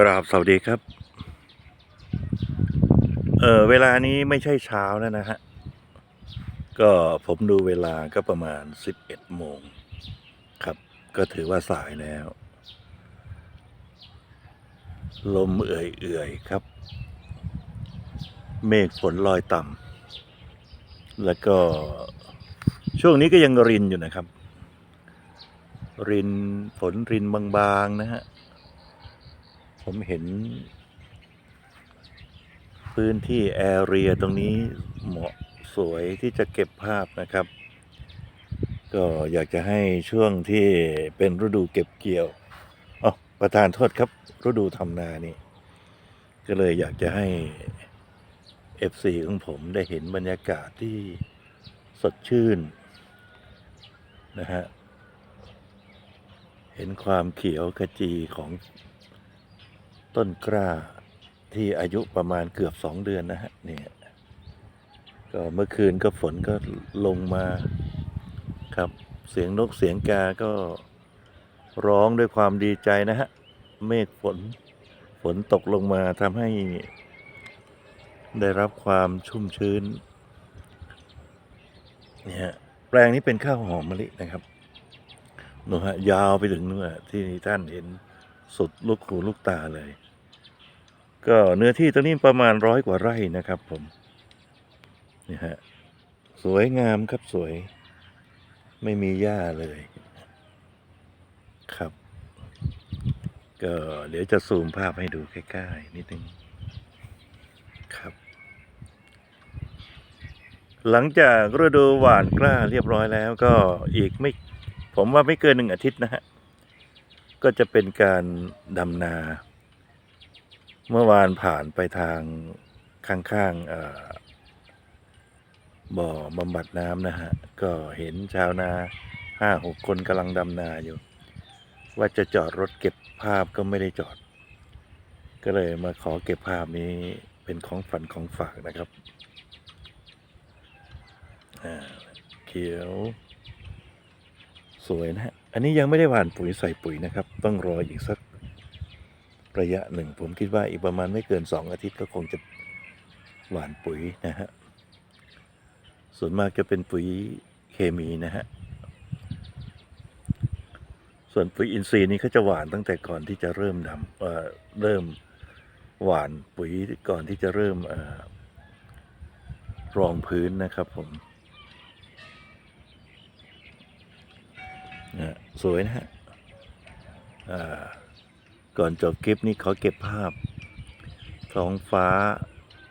กราบสวัสดีครับ เออเวลานี้ไม่ใช่เช้าแล้วนะฮะ ก็ผมดูเวลาก็ประมาณ11โมงครับ ก็ถือว่าสายแล้ว ลมเอื่อยๆครับ เมฆฝนลอยต่ำแล้วก็ช่วงนี้ก็ยังรินอยู่นะครับ รินฝนรินบางๆนะฮะ ผมเห็น พื้นที่แอเรียตรงนี้เหมาะสวยที่จะเก็บภาพนะครับ ก็อยากจะให้ช่วงที่เป็นฤดูเก็บเกี่ยวอ๋อประธานโทษครับ ฤดูทำนานี่ ก็เลยอยากจะให้ FC ของผมได้เห็นบรรยากาศที่สดชื่นนะฮะ เห็นความเขียวขจีของ ต้นกล้าที่อายุประมาณเกือบสองเดือนนะฮะเนี่ยก็เมื่อคืนก็ฝนก็ลงมาครับเสียงนกเสียงกาก็ร้องด้วยความดีใจนะฮะ เมฆฝนฝนตกลงมาทำให้ได้รับความชุ่มชื้นเนี่ยฮะแปลงนี้เป็นข้าวหอมมะลินะครับนูฮะยาวไปถึงนู่นที่ท่านเห็น สุดลูกหูลูกตาเลย ก็เนื้อที่ตรงนี้ประมาณร้อยกว่าไร่นะครับ ผมนี่ฮะสวยงามครับสวย ไม่มีหญ้าเลย ครับ ก็เดี๋ยวจะซูมภาพให้ดูใกล้ๆนิดนึงครับ หลังจากฤดูหว่านกล้าเรียบร้อยแล้วก็อีกไม่ ผมว่าไม่เกินหนึ่งอาทิตย์นะฮะ ก็จะเป็นการดำนา เมื่อวานผ่านไปทางข้างๆบ่อบำบัดน้ำนะฮะ ก็เห็นชาวนาห้าหกคนกำลังดำนาอยู่ ว่าจะจอดรถเก็บภาพก็ไม่ได้จอด ก็เลยมาขอเก็บภาพนี้เป็นของฝันของฝากนะครับอ่าเขียว สวยนะฮะ อันนี้ยังไม่ได้หว่านปุ๋ยใส่ปุ๋ยนะครับ ต้องรออีกสักระยะหนึ่ง ผมคิดว่าอีกประมาณไม่เกินสองอาทิตย์ก็คงจะหว่านปุ๋ยนะฮะ ส่วนมากจะเป็นปุ๋ยเคมีนะฮะ ส่วนปุ๋ยอินทรีย์นี่เขาจะหว่านตั้งแต่ก่อนที่จะเริ่มดำเอ่อเริ่มหว่านปุ๋ยก่อนที่จะเริ่มเอ่อรองพื้นนะครับผม สวยนะฮะก่อนจบคลิปนี้ขอเก็บภาพท้องฟ้า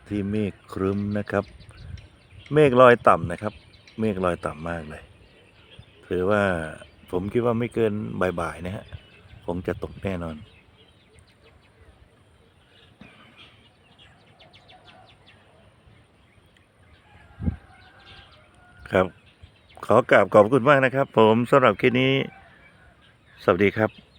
ที่เมฆครึ้มนะครับ เมฆลอยต่ำนะครับ เมฆลอยต่ำมากเลยถือว่าผมคิดว่าไม่เกินบ่ายๆนะฮะคงจะตกแน่นอนครับ ขอกราบขอบคุณมากนะครับ ผมสำหรับคลิปนี้ สวัสดีครับ